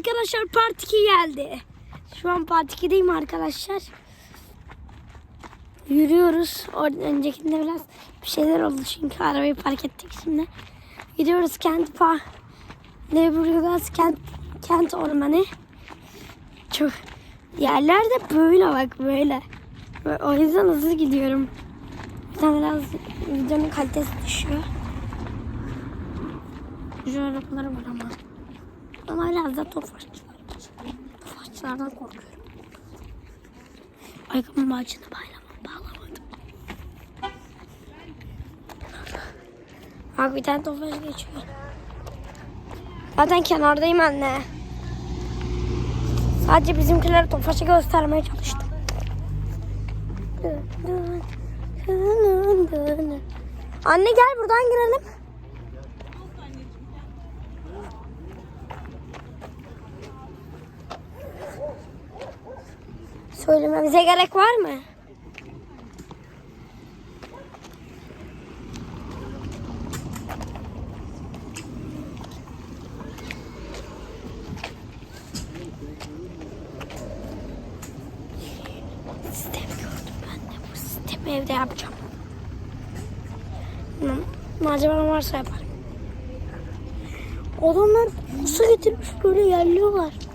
Arkadaşlar part 2 geldi. Şu an part 2'deyim arkadaşlar. Yürüyoruz. Öncekinde biraz bir şeyler oldu çünkü arabayı park ettik şimdi. Gidiyoruz kent pa Leburgaz kent kent ormanı. Çok yerler de böyle bak böyle. O yüzden hızlı gidiyorum. Tane biraz videonun kalitesi düşüyor. Güzel arabaları var ama. Tofaşçılar var. Tofaşçılardan korkuyorum. Ayakkabımın bağcını bağlamam, bağlamadım. Bak bir tane tofaş geçiyor. Zaten kenardayım anne. Sadece bizimkilere tofaşı göstermeye çalıştım. Anne gel buradan girelim. Söylememize gerek var mı? Sistem gördüm ben de bu sistemi evde yapacağım. Malzemem varsa yaparım. Adamlar su getirmiş böyle yerliyorlar.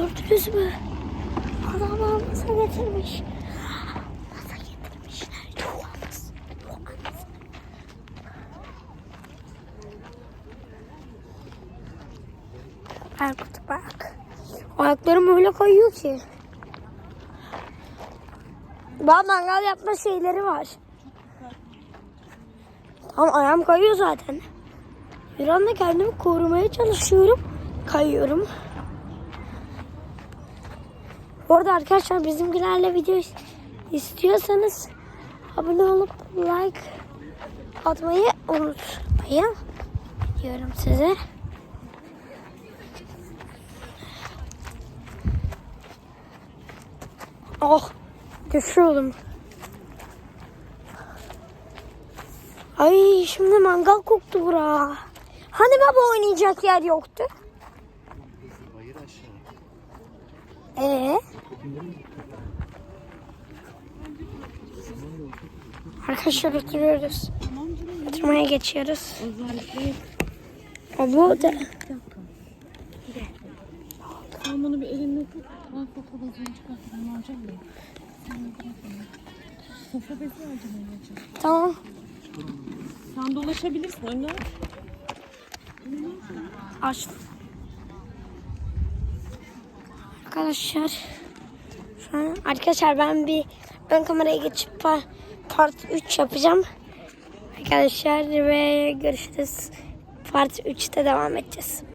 Gördünüz mü? Adamlar masa getirmiş. Masa getirmişler. Yuhanız. Yuhanız. Erkut bak. Ayaklarım öyle kayıyor ki. Daha mangal yapma şeyleri var. Tamam ayağım kayıyor zaten. Bir anda kendimi korumaya çalışıyorum. Kayıyorum. Bu arada arkadaşlar bizimkilerle video istiyorsanız abone olup like atmayı unutmayın. Diyorum size. Oh düşüyordum. Ay şimdi mangal koktu bura. Hani baba oynayacak yer yoktu? Ee? Arkadaşlar oturuyoruz. Oturmaya geçiyoruz. O bu da. Sen bunu bir elinle tut. Ben çıkartayım. Da. Sen de bırak onu. Sofra bezi alacağım. Tamam. Sen dolaşabilirsin önüne. Aç. Arkadaşlar. An arkadaşlar ben bir ön kameraya geçip pa- part 3 yapacağım. Arkadaşlar ve görüşürüz. Part 3'te devam edeceğiz.